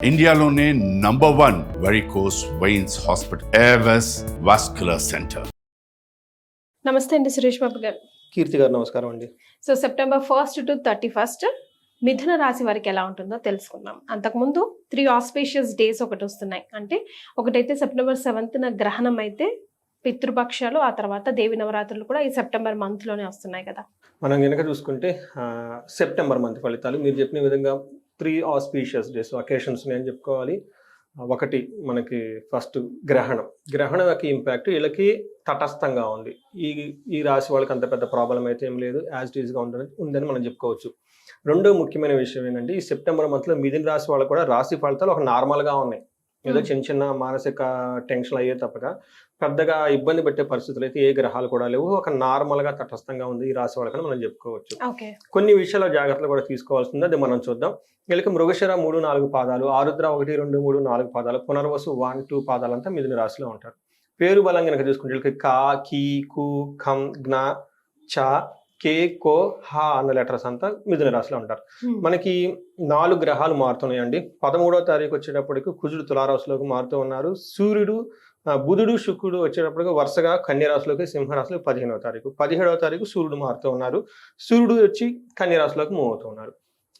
ఇండియాలోనే number one varicose veins hospital Avis vascular centre నమస్తే అండి సురేష్ బాబు గారు. కీర్తి గారు నమస్కారం అండి. So September first to thirty first మిథున రాశి వారికి ఎలా ఉంటుందో తెలుసుకుందాం. అంతకుముందు త్రీ ఆస్పేషియస్ డేస్ ఒకటి వస్తున్నాయి. అంటే ఒకటైతే సెప్టెంబర్ సెవెంత్న గ్రహణం అయితే పితృపక్షాలు ఆ తర్వాత దేవి నవరాత్రులు కూడా ఈ సెప్టెంబర్ మంత్లోనే వస్తున్నాయి కదా. మనం కనుక చూసుకుంటే సెప్టెంబర్ మంత్ ఫలితాలు మీరు చెప్పిన విధంగా త్రీ ఆస్పీషియస్ డేస్ వకేషన్స్ అని చెప్పుకోవాలి. ఒకటి మనకి ఫస్ట్ గ్రహణం. గ్రహణం యొక్క ఇంపాక్ట్ వీళ్ళకి తటస్థంగా ఉంది. ఈ ఈ రాశి వాళ్ళకి అంత పెద్ద ప్రాబ్లం అయితే ఏం లేదు. యాజ్ డీజ్గా ఈస్గా ఉందని ఉందని మనం చెప్పుకోవచ్చు. రెండో ముఖ్యమైన విషయం ఏంటంటే ఈ సెప్టెంబర్ మంత్లో మిథున రాశి వాళ్ళకు కూడా రాశి ఫలితాలు ఒక నార్మల్గా ఉన్నాయి. ఏదో చిన్న చిన్న మానసిక టెన్షన్ అయ్యే తప్పక. పెద్దగా ఇబ్బంది పెట్టే పరిస్థితులు అయితే ఏ గ్రహాలు కూడా లేవు. ఒక నార్మల్గా తటస్థంగా ఉంది ఈ రాశి వాళ్ళకని మనం చెప్పుకోవచ్చు. కొన్ని విషయాల జాగ్రత్తలు కూడా తీసుకోవాల్సింది అది మనం చూద్దాం. వీళ్ళకి మృగశిర మూడు నాలుగు పాదాలు ఆరుద్ర ఒకటి రెండు మూడు నాలుగు పాదాలు పునర్వసు వన్ టూ పాదాలంతా మిథున రాశిలో ఉంటారు. పేరు బలం కనుక చూసుకుంటే వీళ్ళకి కా కీ కు ఖం జ్ఞ చ కే కో హ అన్న లెటర్స్ అంతా మిథున రాశిలో ఉంటారు. మనకి నాలుగు గ్రహాలు మారుతున్నాయండి. పదమూడవ తారీఖు వచ్చేటప్పటికి కుజుడు తులారాశిలోకి మారుతూ ఉన్నారు. సూర్యుడు బుధుడు శుక్రుడు వచ్చేటప్పటికి వరుసగా కన్యరాశిలోకి సింహరాశిలోకి పదిహేనవ తారీఖు. పదిహేడవ తారీఖు సూర్యుడు మారుతూ ఉన్నారు. సూర్యుడు వచ్చి కన్యరాశిలోకి మూవ్ అవుతూ ఉన్నారు.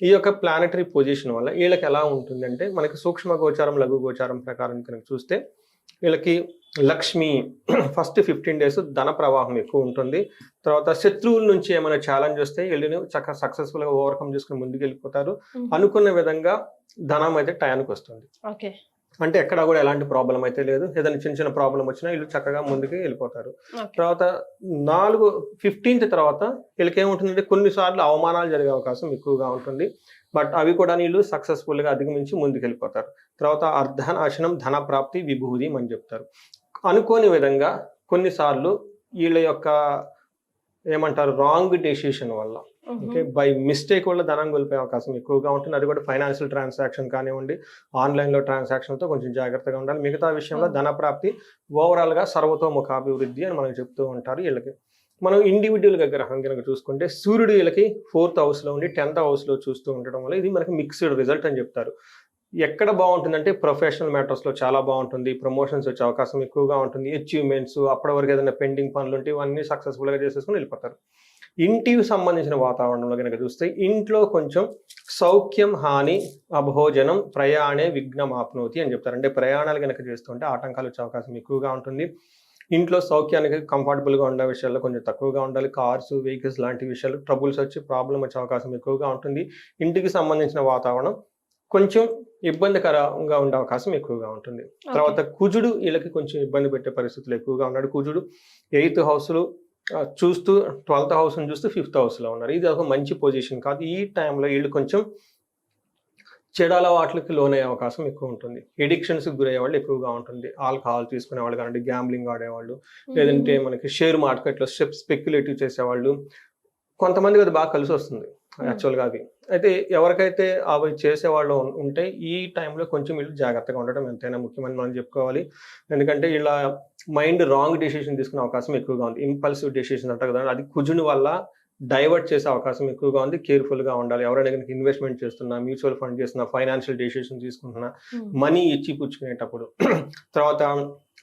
ఈ యొక్క ప్లానటరీ పొజిషన్ వల్ల వీళ్ళకి ఎలా ఉంటుందంటే మనకి సూక్ష్మ గోచారం లఘు గోచారం ప్రకారం కనుక చూస్తే వీళ్ళకి లక్ష్మి ఫస్ట్ ఫిఫ్టీన్ డేస్ ధన ప్రవాహం ఎక్కువ ఉంటుంది. తర్వాత శత్రువుల నుంచి ఏమైనా ఛాలెంజ్ వస్తే వీళ్ళని చక్కగా సక్సెస్ఫుల్గా ఓవర్కమ్ చేసుకుని ముందుకు వెళ్ళిపోతారు అనుకున్న విధంగా ధనం అయితే టయానికి వస్తుంది. ఓకే. అంటే ఎక్కడ కూడా ఎలాంటి ప్రాబ్లం అయితే లేదు. ఏదైనా చిన్న చిన్న ప్రాబ్లం వచ్చినా వీళ్ళు చక్కగా ముందుకు వెళ్ళిపోతారు. తర్వాత నాలుగు ఫిఫ్టీన్త్ తర్వాత వీళ్ళకి ఏముంటుందంటే కొన్నిసార్లు అవమానాలు జరిగే అవకాశం ఎక్కువగా ఉంటుంది. బట్ అవి కూడా వీళ్ళు సక్సెస్ఫుల్గా అధిగమించి ముందుకు వెళ్ళిపోతారు తర్వాత అర్ధనాశనం ధన ప్రాప్తి విభూది అని చెప్తారు. అనుకోని విధంగా కొన్నిసార్లు వీళ్ళ యొక్క ఏమంటారు రాంగ్ డెసిషన్ వల్ల. ఓకే బై మిస్టేక్ వల్ల ధనం కోల్పోయే అవకాశం ఎక్కువగా ఉంటుంది. అది కూడా ఫైనాన్షియల్ ట్రాన్సాక్షన్ కానివ్వండి ఆన్లైన్లో ట్రాన్సాక్షన్తో కొంచెం జాగ్రత్తగా ఉండాలి. మిగతా విషయంలో ధన ప్రాప్తి ఓవరాల్గా సర్వతోముఖాభివృద్ధి అని మనం చెప్తూ ఉంటారు వీళ్ళకి. మనం ఇండివిజువల్గా గ్రహం కనుక చూసుకుంటే సూర్యుడు వీళ్ళకి ఫోర్త్ హౌస్లో ఉండి టెన్త్ హౌస్లో చూస్తూ ఉండడం వల్ల ఇది మనకి మిక్స్డ్ రిజల్ట్ అని చెప్తారు. ఎక్కడ బాగుంటుందంటే ప్రొఫెషనల్ మ్యాటర్స్లో చాలా బాగుంటుంది. ప్రమోషన్స్ వచ్చే అవకాశం ఎక్కువగా ఉంటుంది. అచీవ్మెంట్స్ అప్పటి వరకు ఏదైనా పెండింగ్ పనులు ఉంటే ఇవన్నీ సక్సెస్ఫుల్గా చేసేసుకుని వెళ్ళిపోతారు. ఇంటికి సంబంధించిన వాతావరణంలో కనుక చూస్తే ఇంట్లో కొంచెం సౌఖ్యం హాని అభోజనం ప్రయాణే విఘ్నం ఆప్నోతి అని చెప్తారు. అంటే ప్రయాణాలు కనుక చేస్తుంటే ఆటంకాలు వచ్చే అవకాశం ఎక్కువగా ఉంటుంది. ఇంట్లో సౌఖ్యానికి కంఫర్టబుల్గా ఉండే విషయాల్లో కొంచెం తక్కువగా ఉండాలి. కార్స్ వెహికల్స్ లాంటి విషయాలు ట్రబుల్స్ వచ్చి ప్రాబ్లం వచ్చే అవకాశం ఎక్కువగా ఉంటుంది. ఇంటికి సంబంధించిన వాతావరణం కొంచెం ఇబ్బందికరంగా ఉండే అవకాశం ఎక్కువగా ఉంటుంది. తర్వాత కుజుడు వీళ్ళకి కొంచెం ఇబ్బంది పెట్టే పరిస్థితులు ఎక్కువగా ఉన్నాడు. కుజుడు ఎయిత్ హౌస్లో చూస్తూ ట్వెల్త్ హౌస్ని చూస్తూ ఫిఫ్త్ హౌస్లో ఉన్నారు. ఇది ఒక మంచి పొజిషన్ కాదు. ఈ టైంలో వీళ్ళు కొంచెం చెడు అలవాట్లకి లోనయ్యే అవకాశం ఎక్కువ ఉంటుంది. ఎడిక్షన్స్కి గురయ్యే వాళ్ళు ఎక్కువగా ఉంటుంది. ఆల్కహాల్ తీసుకునే వాళ్ళు కానీ గ్యాంబ్లింగ్ ఆడేవాళ్ళు లేదంటే మనకి షేర్ మార్కెట్లో స్పెక్యులేటివ్ చేసేవాళ్ళు కొంతమందికి అది బాగా కలిసి వస్తుంది యాక్చువల్గా అది అయితే ఎవరికైతే అవి చేసేవాళ్ళు ఉంటే ఈ టైంలో కొంచెం వీళ్ళు జాగ్రత్తగా ఉండడం ఎంతైనా ముఖ్యమని మనం చెప్పుకోవాలి. ఎందుకంటే ఇలా మైండ్ రాంగ్ డెసిషన్ తీసుకునే అవకాశం ఎక్కువగా ఉంది. ఇంపల్సివ్ డెసిషన్ అంటారు కదా అది కుజుని వల్ల డైవర్ట్ చేసే అవకాశం ఎక్కువగా ఉంది. కేర్ఫుల్గా ఉండాలి. ఎవరైనా కనుక ఇన్వెస్ట్మెంట్ చేస్తున్నా మ్యూచువల్ ఫండ్ చేస్తున్నా ఫైనాన్షియల్ డెసిషన్ తీసుకుంటున్నా మనీ ఇచ్చి పుచ్చుకునేటప్పుడు తర్వాత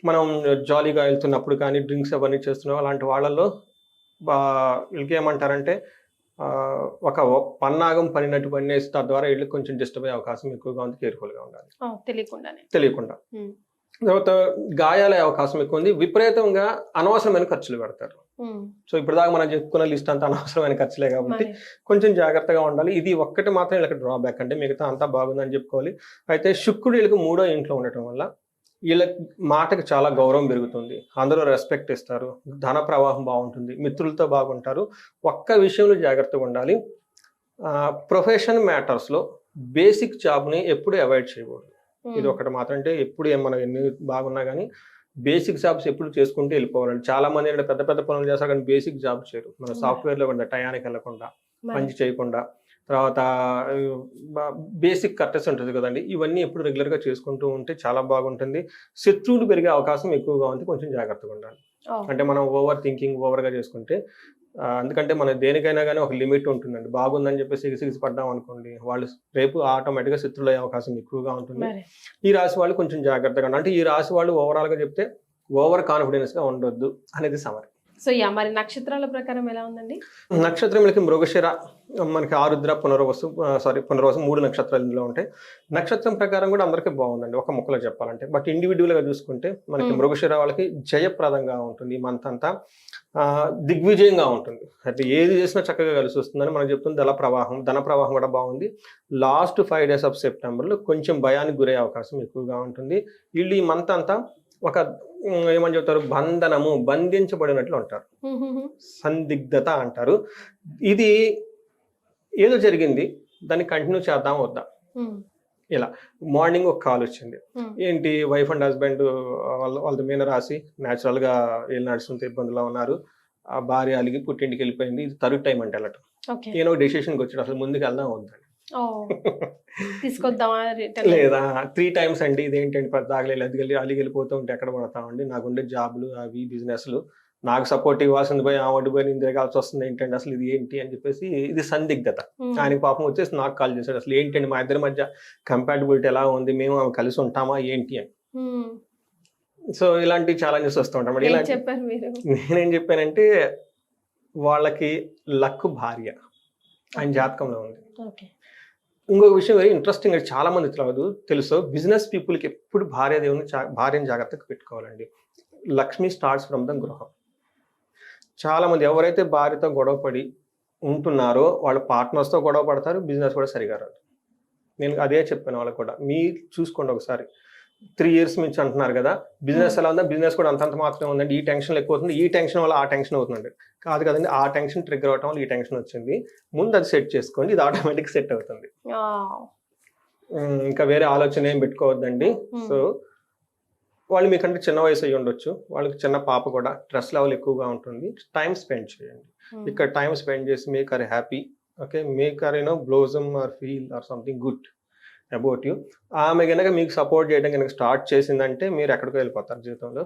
మనం జాలీగా వెళ్తున్నప్పుడు కానీ డ్రింక్స్ అవన్నీ చేస్తున్నాం అలాంటి వాళ్ళల్లో వీళ్ళకి ఏమంటారంటే ఒక పన్నాగం పనినట్టు పనిచేసి తద్వారా వీళ్ళకి కొంచెం డిస్టర్బ్ అయ్యే అవకాశం ఎక్కువగా ఉంది కేర్ఫుల్గా ఉండాలి. తెలియకుండానే. తెలియకుండా. తర్వాత గాయాలయ్యే అవకాశం ఎక్కువ ఉంది. విపరీతంగా అనవసరమైన ఖర్చులు పెడతారు. సో ఇప్పటిదాకా మనం చెప్పుకున్న లిస్ట్ అంతా అనవసరమైన ఖర్చులే కాబట్టి. కొంచెం జాగ్రత్తగా ఉండాలి. ఇది ఒక్కటి మాత్రం వీళ్ళకి డ్రాబ్యాక్ అంటే మిగతా అంతా బాగుందని చెప్పుకోవాలి. అయితే శుక్రుడు వీళ్ళకి మూడో ఇంట్లో ఉండటం వల్ల వీళ్ళ మాటకి చాలా గౌరవం పెరుగుతుంది. అందరూ రెస్పెక్ట్ ఇస్తారు. ధన ప్రవాహం బాగుంటుంది. మిత్రులతో బాగుంటారు. ఒక్క విషయంలో జాగ్రత్తగా ఉండాలి. ప్రొఫెషన్ మ్యాటర్స్లో బేసిక్ జాబ్ని ఎప్పుడు అవాయిడ్ చేయకూడదు. ఉమ్, ఇది ఒకటి మాత్రం అంటే ఎప్పుడు మనం ఎన్ని బాగున్నా కానీ బేసిక్ జాబ్స్ ఎప్పుడు చేసుకుంటూ వెళ్ళిపోవాలండి చాలా మంది ఏంటంటే పెద్ద పెద్ద పనులు చేస్తారు కానీ బేసిక్ జాబ్ చేయరు. మన Hmm. సాఫ్ట్వేర్లో కూడా టయానికి వెళ్ళకుండా మరి. పని చేయకుండా. తర్వాత బేసిక్ కట్టెస్ ఉంటుంది కదండి. ఇవన్నీ ఎప్పుడు రెగ్యులర్గా చేసుకుంటూ ఉంటే చాలా బాగుంటుంది. శత్రువులు పెరిగే అవకాశం ఎక్కువగా ఉంది. కొంచెం జాగ్రత్తగా ఉండాలి. అంటే మనం ఓవర్ థింకింగ్ ఓవర్గా చేసుకుంటే ఎందుకంటే మన దేనికైనా కానీ ఒక లిమిట్ ఉంటుందండి. బాగుందని చెప్పి సిగి సిగిసి పడ్డాం అనుకోండి వాళ్ళు రేపు ఆటోమేటిక్గా శత్రులు అయ్యే అవకాశం ఎక్కువగా ఉంటుంది. ఈ రాశి వాళ్ళు కొంచెం జాగ్రత్తగా ఉండాలి. అంటే ఈ రాశి వాళ్ళు overall గా చెప్తే ఓవర్ కాన్ఫిడెన్స్గా ఉండొద్దు అనేది సమరి సో యా మరి నక్షత్రాల ప్రకారం ఎలా ఉందండి? నక్షత్రములకి మృగశిర మనకి ఆరుద్ర పునర్వసు సారీ పునర్వసు మూడు నక్షత్రాలు ఇందులో ఉంటాయి. నక్షత్రం ప్రకారం కూడా అందరికీ బాగుందండి ఒక ముక్కలో చెప్పాలంటే. బట్ ఇండివిజువల్గా చూసుకుంటే మనకి. మృగశిర వాళ్ళకి జయప్రదంగా ఉంటుంది మంత్ అంతా. దిగ్విజయంగా ఉంటుంది. అంటే ఏది చేసినా చక్కగా కలిసి వస్తుందని మనం చెప్తుంది. ధన ప్రవాహం ధన ప్రవాహం కూడా బాగుంది. లాస్ట్ ఫైవ్ డేస్ ఆఫ్ సెప్టెంబర్లో కొంచెం భయానికి గురయ్యే అవకాశం ఎక్కువగా ఉంటుంది. వీళ్ళు ఈ మంత్ అంతా ఒక ఏమని చెప్తారు? బంధనము బంధించబడినట్లు హ్మ్. సందిగ్ధత అంటారు. ఇది ఏదో జరిగింది. దాన్ని కంటిన్యూ చేద్దాం వద్దా. హ్మ్, మార్నింగ్ ఒక కాల్ వచ్చింది. ఏంటి? వైఫ్ అండ్ హస్బెండ్ వాళ్ళ వాళ్ళ మీద రాసి natural గా వీళ్ళు నడుస్తుంటే ఇబ్బందులో ఉన్నారు. ఆ భార్య అలిగి పుట్టింటికి వెళ్ళిపోయింది. ఇది తరుగు టైం అంటే వెళ్ళటం నేను డెసిషన్కి వచ్చాడు. అసలు ముందుకు వెళ్దాం వద్దని. లేదా త్రీ టైమ్స్ అండి ఇదేంటండి పద్దాగలేదు అదిగలి అలిగి వెళ్ళిపోతూ ఉంటే ఎక్కడ పడతామండి? నాకు ఉండే జాబ్లు అవి బిజినెస్లు. నాకు సపోర్ట్ ఇవ్వాల్సింది పోయి ఆ వడ్డీ పోయి నేను తిరగాల్సి వస్తుంది ఏంటండి అసలు ఇది ఏంటి అని చెప్పేసి ఇది సందిగ్ధత. ఆయనకి పాపం వచ్చేసి నాకు కాల్ చేశాడు. అసలు ఏంటండి మా ఇద్దరి మధ్య కంపాటబిలిటీ ఎలా ఉంది? మేము ఆమె కలిసి ఉంటామా ఏంటి అని. సో ఇలాంటి ఛాలెంజెస్ వస్తూ ఉంటాం ఇలాంటి మీరు? నేనేం చెప్పానంటే వాళ్ళకి లక్ భార్య ఆయన జాతకంలో ఉంది. ఇంకొక విషయం వెరీ ఇంట్రెస్టింగ్ చాలా మంది తెలియదు తెలుసు? బిజినెస్ పీపుల్కి ఎప్పుడు భార్య దేవుని జా- భార్యను జాగ్రత్తగా పెట్టుకోవాలండి. లక్ష్మి స్టార్ట్స్ ఫ్రమ్ ద గృహం. చాలామంది ఎవరైతే భార్యతో గొడవపడి ఉంటున్నారో వాళ్ళ పార్ట్నర్స్తో గొడవ పడతారు బిజినెస్ కూడా సరిగా రాదు. నేను అదే చెప్పాను వాళ్ళకి కూడా. మీరు చూసుకోండి ఒకసారి. త్రీ ఇయర్స్ నుంచి అంటున్నారు కదా. బిజినెస్ ఎలా ఉందా? బిజినెస్ కూడా అంతంత మాత్రమే ఉందండి. ఈ టెన్షన్ ఎక్కువ అవుతుంది. ఈ టెన్షన్ వల్ల ఆ టెన్షన్ అవుతుందండి. కాదు కదండి ఆ టెన్షన్ ట్రిగ్గర్ అవటం వల్ల ఈ టెన్షన్ వచ్చింది. ముందు అది సెట్ చేసుకోండి ఇది ఆటోమేటిక్ సెట్ అవుతుంది. ఇంకా వేరే ఆలోచన ఏం పెట్టుకోవద్దండి. Hmm. సో వాళ్ళు మీకంటే చిన్న వయసు అయ్యి ఉండొచ్చు. వాళ్ళకి చిన్న పాప కూడా స్ట్రెస్ లెవెల్ ఎక్కువగా ఉంటుంది. టైం స్పెండ్ చేయండి. హ్మ్. ఇక్కడ టైం స్పెండ్ చేసి make her happy okay make her you know blossom or feel or something good about you. ఆమె కనుక మీకు సపోర్ట్ చేయడం కనుక స్టార్ట్ చేసిందంటే మీరు ఎక్కడికి వెళ్ళిపోతారు జీవితంలో.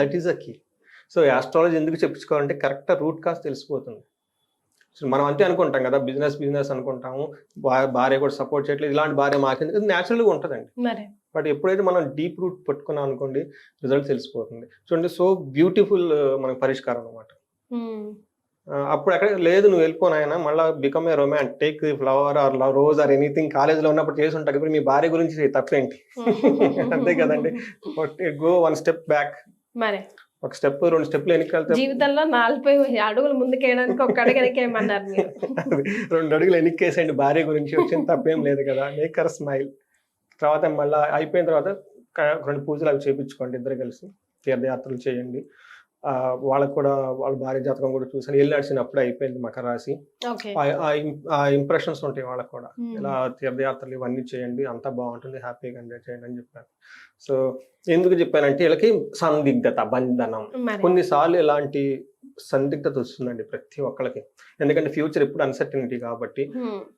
That is a key so astrology ఎందుకు చెప్పించుకోవాలంటే కరెక్ట్ రూట్ కాస్ తెలిసిపోతుంది. సో మనం అంతే అనుకుంటాం కదా బిజినెస్ బిజినెస్ అనుకుంటాము భార్య కూడా సపోర్ట్ చేయట్లేదు ఇలాంటి భార్య మాకింది ఇది న్యాచురల్గా ఉంటుందండి. బట్ ఎప్పుడైతే మనం డీప్ రూట్ పట్టుకున్నాం అనుకోండి రిజల్ట్ తెలిసిపోతుంది. చూడండి సో బ్యూటిఫుల్ మనకు పరిష్కారం అనమాట. అప్పుడు ఎక్కడ లేదు నువ్వు వెళ్ళిపోనాయన మళ్ళీ become a romantic take the flower or love rose or anything కాలేజ్లో ఉన్నప్పుడు చేసి ఉంటారు. ఇప్పుడు మీ భార్య గురించి తప్పేంటి? అంతే కదండి. గో వన్ స్టెప్ బ్యాక్ మరి? ఒక స్టెప్ రెండు స్టెప్లు వెనక్కి వెళ్తే జీవితంలో నలభై అడుగులు ముందుకేయడానికి ఒక అడుగు వెనకేయమన్నారు రెండు అడుగులు వెనక్కేసండి భార్య గురించి వచ్చిన తప్పేం లేదు కదా. మేకర్ స్మైల్ తర్వాత మళ్ళీ అయిపోయిన తర్వాత రెండు పూజలు అవి చేయించుకోండి ఇద్దరు కలిసి. తీర్థయాత్రలు చేయండి. వాళ్ళకు కూడా వాళ్ళ భార్య జాతకం కూడా చూసాను వెళ్ళి నడిచినప్పుడు అయిపోయింది మకర రాశి. ఆ- ఇంప్రెషన్స్ ఉంటాయి వాళ్ళకు కూడా. ఇలా తీర్థయాత్రలు ఇవన్నీ చేయండి అంతా బాగుంటుంది హ్యాపీగా ఎంజాయ్ చేయండి అని చెప్పాను సో ఎందుకు చెప్పానంటే వీళ్ళకి సందిగ్ధత బంధనం. కొన్నిసార్లు ఇలాంటి సందిగ్ధత వస్తుందండి ప్రతి ఒక్కరికి ఎందుకంటే ఫ్యూచర్ ఎప్పుడు అన్సర్టనిటీ కాబట్టి.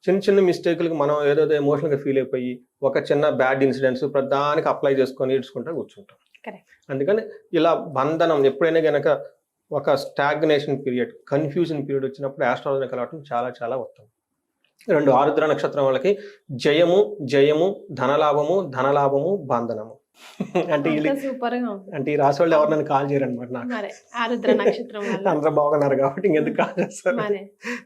చిన్న చిన్న మిస్టేక్లకు మనం ఏదోదో ఎమోషనల్గా ఫీల్ అయిపోయి ఒక చిన్న బ్యాడ్ ఇన్సిడెంట్స్ ప్రధానికి అప్లై చేసుకొని ఏడ్చుకుంటా కూర్చుంటాం. అందుకని ఇలా బంధనం ఎప్పుడైనా గనక ఒక స్టాగ్నేషన్ పీరియడ్ కన్ఫ్యూజన్ పీరియడ్ వచ్చినప్పుడు ఆస్ట్రాలజీ కలవటం చాలా చాలా ఉత్తమం. రెండు ఆరుద్ర నక్షత్రం వాళ్ళకి జయము జయము ధనలాభము ధనలాభము బంధనము. అంటే సూపర్గా అంటే ఈ రాసి వాళ్ళు ఎవరు నన్ను కాల్ చేయరనమాట నాకు. మరి ఆరుద్ర నక్షత్రం అందరూ బాగున్నారు కాబట్టి ఇంకెందుకు కాల్ చేస్తారు?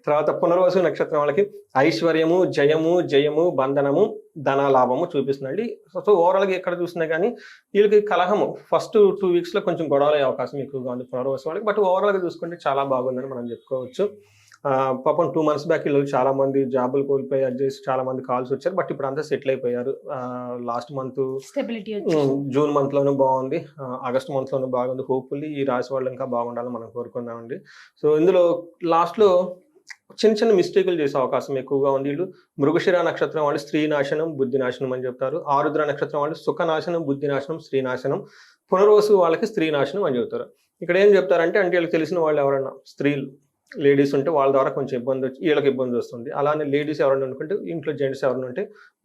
తర్వాత పునర్వసు నక్షత్రం వాళ్ళకి ఐశ్వర్యము జయము జయము బంధనము ధన లాభము చూపిస్తుందండి సో ఓవరాల్గా ఎక్కడ చూసినా కానీ వీళ్ళకి కలహము. ఫస్ట్ టూ వీక్స్లో కొంచెం గొడవలు అయ్యే అవకాశం ఎక్కువగా ఉంది పునర్వసు వాళ్ళకి. బట్ ఓవరాల్గా చూసుకుంటే చాలా బాగుందని మనం చెప్పుకోవచ్చు. పాపం టూ మంత్స్ బ్యాక్ వీళ్ళు చాలా మంది జాబులు కోల్పోయి అది చేసి చాలా మంది కాల్స్ వచ్చారు. బట్ ఇప్పుడు అంతా సెటిల్ అయిపోయారు. లాస్ట్ మంత్ జూన్ మంత్లోనే బాగుంది. ఆగస్ట్ మంత్లోనే బాగుంది. హోప్ఫుల్లీ ఈ రాశి వాళ్ళు ఇంకా బాగుండాలని మనం కోరుకుందామండి. సో ఇందులో లాస్ట్లో చిన్న చిన్న మిస్టేకులు చేసే అవకాశం ఎక్కువగా ఉంది. వీళ్ళు మృగశిర నక్షత్రం వాళ్ళు స్త్రీ నాశనం బుద్ధి నాశనం అని చెప్తారు. ఆరుద్ర నక్షత్రం వాళ్ళు సుఖ నాశనం బుద్ధి నాశనం స్త్రీ నాశనం పునర్వసు వాళ్ళకి స్త్రీ నాశనం అని చెప్తారు. ఇక్కడ ఏం చెప్తారంటే అంటే వీళ్ళకి తెలిసిన వాళ్ళు ఎవరన్నా స్త్రీలు. లేడీస్ ఉంటే వాళ్ళ ద్వారా కొంచెం ఇబ్బంది వచ్చి వీళ్ళకి ఇబ్బంది వస్తుంది. అలానే లేడీస్ ఎవరైనా అనుకుంటే ఇంట్లో జెంట్స్ ఎవరైనా ఉంటే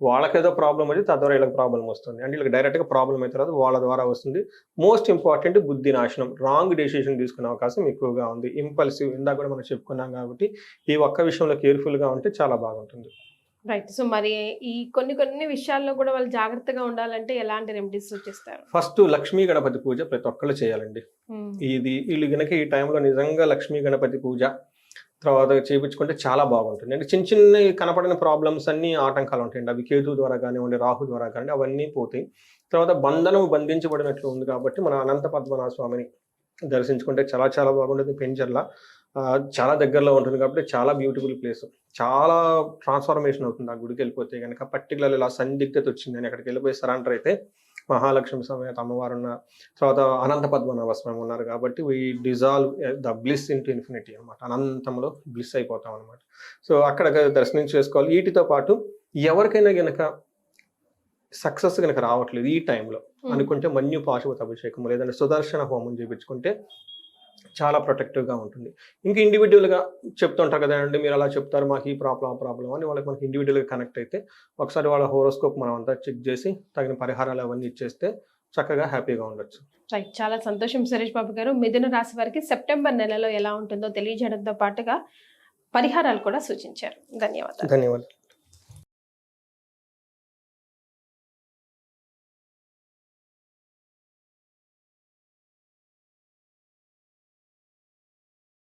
వాళ్ళకి ఏదో ప్రాబ్లం వచ్చి తద్వారా వీళ్ళకి ప్రాబ్లం వస్తుంది. అంటే వీళ్ళకి డైరెక్ట్గా ప్రాబ్లం అయిన తర్వాత వాళ్ళ ద్వారా వస్తుంది. మోస్ట్ ఇంపార్టెంట్ బుద్ధి నాశనం రాంగ్ డెసిషన్ తీసుకునే అవకాశం ఎక్కువగా ఉంది. ఇంపల్సివ్ ఇందాక కూడా మనం చెప్పుకున్నాం కాబట్టి ఈ ఒక్క విషయంలో కేర్ఫుల్గా ఉంటే చాలా బాగుంటుంది. రైట్ సో మరి ఈ కొన్ని కొన్ని విషయాల్లో కూడా వాళ్ళు జాగ్రత్తగా ఉండాలంటే ఎలాంటి రెమెడీస్ సూచిస్తారు? ఫస్ట్ లక్ష్మీ గణపతి పూజ ప్రతి ఒక్కళ్ళు చేయాలండి. ఉమ్, ఇది వీళ్ళు గనక ఈ టైంలో నిజంగా లక్ష్మీ గణపతి పూజ తర్వాత చేయించుకుంటే చాలా బాగుంటుంది. అంటే చిన్న చిన్న కనపడిన ప్రాబ్లమ్స్ అన్ని ఆటంకాలు ఉంటాయండి. అవి కేతు ద్వారా కానివ్వండి రాహు ద్వారా కానివ్వండి అవన్నీ పోతాయి. తర్వాత బంధనం బంధించబడినట్లు ఉంది కాబట్టి మన అనంత పద్మనాభ స్వామిని దర్శించుకుంటే చాలా చాలా బాగుంటుంది. పెంచర్ల చాలా దగ్గరలో ఉంటుంది కాబట్టి చాలా బ్యూటిఫుల్ ప్లేస్ చాలా ట్రాన్స్ఫర్మేషన్ అవుతుంది ఆ గుడికి వెళ్ళిపోతే కనుక పర్టికులర్ ఇలా సందిగ్ధత వచ్చిందని అక్కడికి వెళ్ళిపోయి సరెండర్ అయితే మహాలక్ష్మి సమేత అమ్మవారు ఉన్న తర్వాత అనంత పద్మనాభ స్వామి ఉన్నారు కాబట్టి we dissolve the bliss into infinity అనమాట అనంతంలో బ్లిస్ అయిపోతాం అనమాట సో అక్కడ దర్శనం చేసుకోవాలి. వీటితో పాటు ఎవరికైనా గనక సక్సెస్ కనుక రావట్లేదు ఈ టైంలో ఉమ్, అనుకుంటే మన్యు పాశుపత అభిషేకం లేదంటే సుదర్శన హోమం చేయించుకుంటే చాలా ప్రొటెక్టివ్గా ఉంటుంది. ఇంకా ఇండివిజువల్గా చెప్తుంటారు కదండి మీరు అలా చెప్తారు మాకు ఈ ప్రాబ్లం ఆ ప్రాబ్లం అని వాళ్ళకి మనకి ఇండివిజువల్గా కనెక్ట్ అయితే ఒకసారి వాళ్ళ హోరోస్కోప్ మనం అంతా చెక్ చేసి తగిన పరిహారాలు అవన్నీ ఇచ్చేస్తే చక్కగా హ్యాపీగా ఉండొచ్చు. రైట్ చాలా సంతోషం సురేష్ బాబు గారు. మిథున రాశి వారికి సెప్టెంబర్ నెలలో ఎలా ఉంటుందో తెలియజేయడంతో పాటుగా పరిహారాలు కూడా సూచించారు. ధన్యవాదాలు. ధన్యవాదాలు.